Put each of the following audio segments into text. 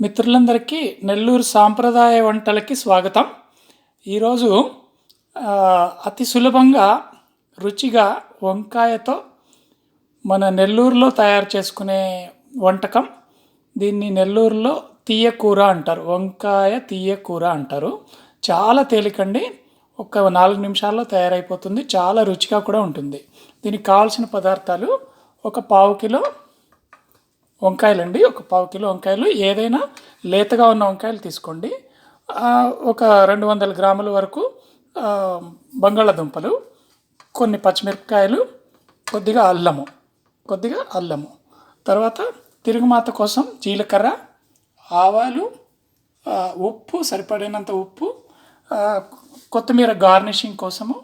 మిత్రులందరికీ నెల్లూరు సాంప్రదాయ వంటలకి స్వాగతం. ఈరోజు అతి సులభంగా రుచిగా వంకాయతో మన నెల్లూరులో తయారు చేసుకునే వంటకం. దీన్ని నెల్లూరులో తీయకూర అంటారు. వంకాయ తీయ కూర అంటారు. చాలా తేలికండి. ఒక నాలుగు నిమిషాల్లో తయారైపోతుంది. చాలా రుచిగా కూడా ఉంటుంది. దీనికి కావాల్సిన పదార్థాలు ఒక పావు కిలో వంకాయలండి. ఒక పావు కిలో వంకాయలు. ఏదైనా లేతగా ఉన్న వంకాయలు తీసుకోండి. ఒక రెండు వందల గ్రాముల వరకు బంగాళదుంపలు కొన్ని పచ్చిమిరపకాయలు కొద్దిగా అల్లము. కొద్దిగా అల్లము. తర్వాత తిరుగుమాత కోసం జీలకర్ర ఆవాలు ఉప్పు సరిపడినంత ఉప్పు కొత్తిమీర గార్నిషింగ్ కోసము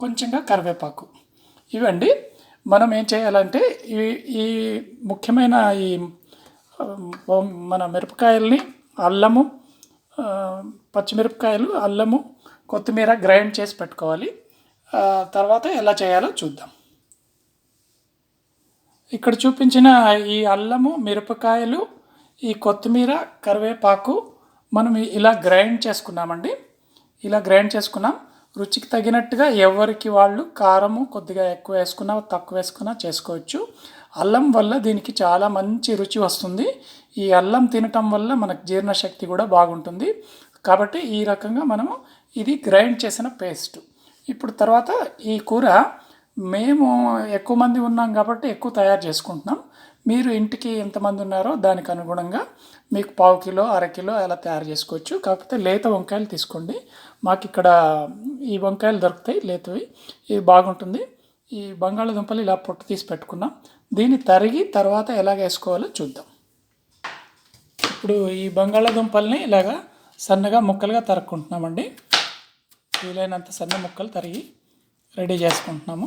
కొంచెంగా కరివేపాకు. ఇవండి. మనం ఏం చేయాలంటే ఈ ఈ ముఖ్యమైన ఈ మన మిరపకాయల్ని అల్లము పచ్చిమిరపకాయలు అల్లము కొత్తిమీర గ్రైండ్ చేసి పెట్టుకోవాలి. తర్వాత ఎలా చేయాలో చూద్దాం. ఇక్కడ చూపించిన ఈ అల్లము మిరపకాయలు ఈ కొత్తిమీర కరివేపాకు మనం ఇలా గ్రైండ్ చేసుకున్నామండి. ఇలా గ్రైండ్ చేసుకున్నాం. రుచికి తగినట్టుగా ఎవరికి వాళ్ళు కారము కొద్దిగా ఎక్కువ వేసుకున్నా తక్కువ వేసుకున్నా చేసుకోవచ్చు. అల్లం వల్ల దీనికి చాలా మంచి రుచి వస్తుంది. ఈ అల్లం తినటం వల్ల మనకు జీర్ణశక్తి కూడా బాగుంటుంది. కాబట్టి ఈ రకంగా మనము ఇది గ్రైండ్ చేసిన పేస్ట్. ఇప్పుడు తర్వాత ఈ కూర మేము ఎక్కువ మంది ఉన్నాం కాబట్టి ఎక్కువ తయారు చేసుకుంటున్నాం. మీరు ఇంటికి ఎంతమంది ఉన్నారో దానికి అనుగుణంగా మీకు పావు కిలో అర కిలో అలా తయారు చేసుకోవచ్చు. కాకపోతే లేత వంకాయలు తీసుకోండి. మాకు ఇక్కడ ఈ వంకాయలు దొరుకుతాయి లేతవి. ఇది బాగుంటుంది. ఈ బంగాళాదుంపలు ఇలా పొట్టు తీసి పెట్టుకున్నాం. దీన్ని తరిగి తర్వాత ఎలాగ వేసుకోవాలో చూద్దాం. ఇప్పుడు ఈ బంగాళాదుంపల్ని ఇలాగా సన్నగా ముక్కలుగా తరుక్కుంటున్నామండి. వీలైనంత సన్న ముక్కలు తరిగి రెడీ చేసుకుంటున్నాము.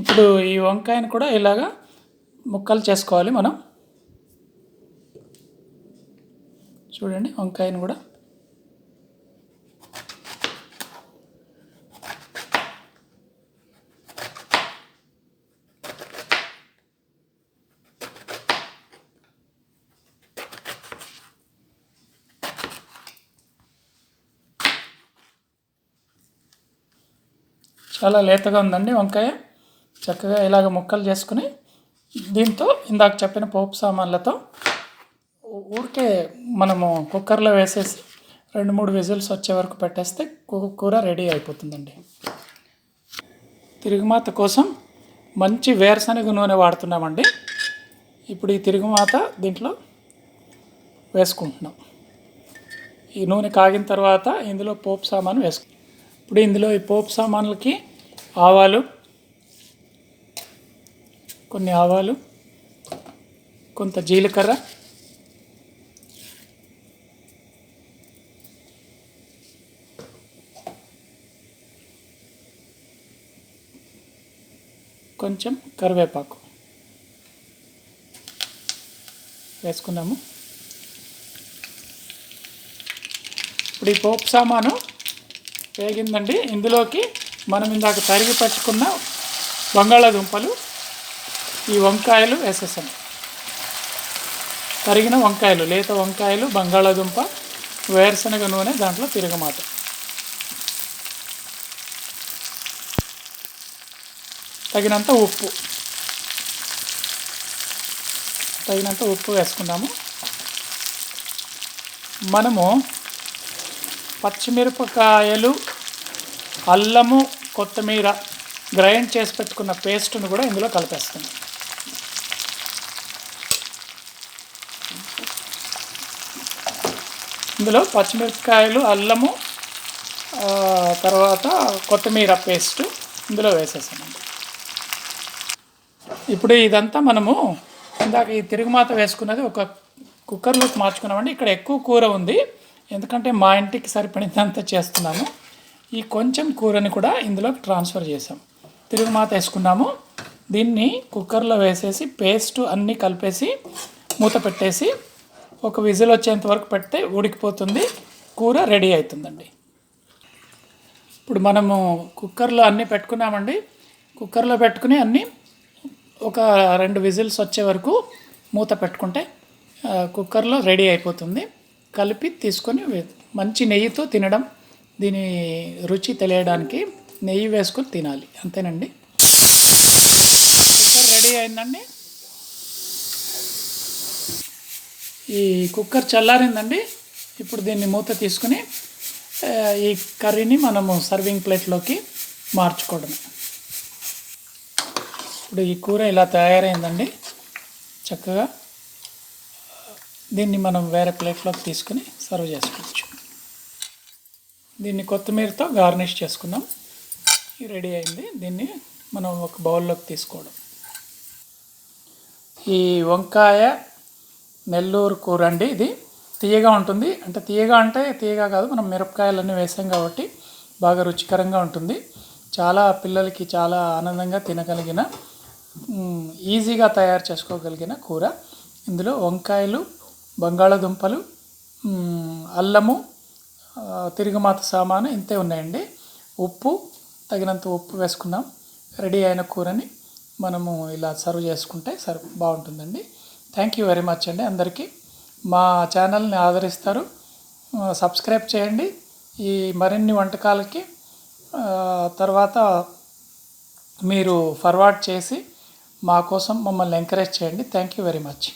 ఇప్పుడు ఈ వంకాయను కూడా ఇలాగా ముక్కలు చేసుకోవాలి మనం. చూడండి వంకాయను కూడా. చాలా లేతగా ఉందండి వంకాయ. చక్కగా ఇలాగ ముక్కలు చేసుకుని దీంతో ఇందాక చెప్పిన పోపు సామాన్లతో ఊరికే మనము కుక్కర్లో వేసేసి రెండు మూడు విజిల్స్ వచ్చే వరకు పెట్టేస్తే కూర రెడీ అయిపోతుందండి. తిరుగుమాత కోసం మంచి వేరుశనగ నూనె వాడుతున్నామండి. ఇప్పుడు ఈ తిరుగుమాత దీంట్లో వేసుకుంటున్నాం. ఈ నూనె కాగిన తర్వాత ఇందులో పోపు సామాను వేసుకు ఇప్పుడు ఇందులో ఈ పోపు సామాన్లకి ఆవాలు కొన్ని ఆవాలు కొంత జీలకర్ర కొంచెం కరివేపాకు వేసుకున్నాము. ఇప్పుడు ఈ పోపు సామాను వేగిందండి. ఇందులోకి మనం ఇందాక తరిగి పట్టుకున్న బంగాళాదుంపలు ఈ వంకాయలు వేసేసాం. తరిగిన వంకాయలు లేత వంకాయలు బంగాళాదుంప వేరుశనగ నూనె దాంట్లో తిరగమాత తగినంత ఉప్పు. తగినంత ఉప్పు వేసుకున్నాము. మనము పచ్చిమిరపకాయలు అల్లము కొత్తిమీర గ్రైండ్ చేసి పెట్టుకున్న పేస్ట్ను కూడా ఇందులో కలిపేస్తున్నాం. ఇందులో పచ్చిమిరపకాయలు అల్లము తర్వాత కొత్తిమీర పేస్ట్ ఇందులో వేసేసామండి. ఇప్పుడు ఇదంతా మనము ఇందాక ఈ తిరుగుమాత వేసుకున్నది ఒక కుక్కర్లోకి మార్చుకున్నామండి. ఇక్కడ ఎక్కువ కూర ఉంది. ఎందుకంటే మా ఇంటికి సరిపడినంత చేస్తున్నాము. ఈ కొంచెం కూరని కూడా ఇందులోకి ట్రాన్స్ఫర్ చేసాం తిరుగుమాత వేసుకున్నాము. దీన్ని కుక్కర్లో వేసేసి పేస్ట్ అన్నీ కలిపేసి మూత పెట్టేసి ఒక విజిల్ వచ్చేంత వరకు పెడితే ఉడికిపోతుంది. కూర రెడీ అవుతుందండి. ఇప్పుడు మనము కుక్కర్లో అన్నీ పెట్టుకున్నామండి. కుక్కర్లో పెట్టుకుని అన్నీ ఒక రెండు విజిల్స్ వచ్చే వరకు మూత పెట్టుకుంటే కుక్కర్లో రెడీ అయిపోతుంది. కలిపి తీసుకొని మంచి నెయ్యితో తినడం దీని రుచి తెలియడానికి నెయ్యి వేసుకొని తినాలి. అంతేనండి? కుక్కర్ రెడీ అయిందండి. ఈ కుక్కర్ చల్లారిందండి. ఇప్పుడు దీన్ని మూత తీసుకుని ఈ కర్రీని మనము సర్వింగ్ ప్లేట్లోకి మార్చుకోవడమే. ఇప్పుడు ఈ కూర ఇలా తయారైందండి. చక్కగా దీన్ని మనం వేరే ప్లేట్లోకి తీసుకుని సర్వ్ చేసుకోవచ్చు. దీన్ని కొత్తిమీరతో గార్నిష్ చేసుకుందాం. రెడీ అయింది. దీన్ని మనం ఒక బౌల్లోకి తీసుకోవడం. ఈ వంకాయ నెల్లూరు కూర అండి ఇది తీయగా ఉంటుంది. అంటే తీయగా అంటే తీయగా కాదు మనం మిరపకాయలన్నీ వేసాం కాబట్టి బాగా రుచికరంగా ఉంటుంది. చాలా పిల్లలకి చాలా ఆనందంగా తినగలిగిన ఈజీగా తయారు చేసుకోగలిగిన కూర. ఇందులో వంకాయలు బంగాళాదుంపలు అల్లము తిరుగుమాత సామాను ఇంతే ఉన్నాయండి. ఉప్పు తగినంత ఉప్పు వేసుకున్నాం రెడీ అయిన కూరని మనము ఇలా సర్వ్ చేసుకుంటే సర్ బాగుంటుందండి. థ్యాంక్ యూ వెరీ మచ్ అండి. అందరికీ మా ఛానల్ని ఆదరిస్తారు. సబ్స్క్రైబ్ చేయండి. ఈ మరిన్ని వంటకాలకి తర్వాత మీరు ఫర్వార్డ్ చేసి మా కోసం మమ్మల్ని ఎంకరేజ్ చేయండి. Thank you very much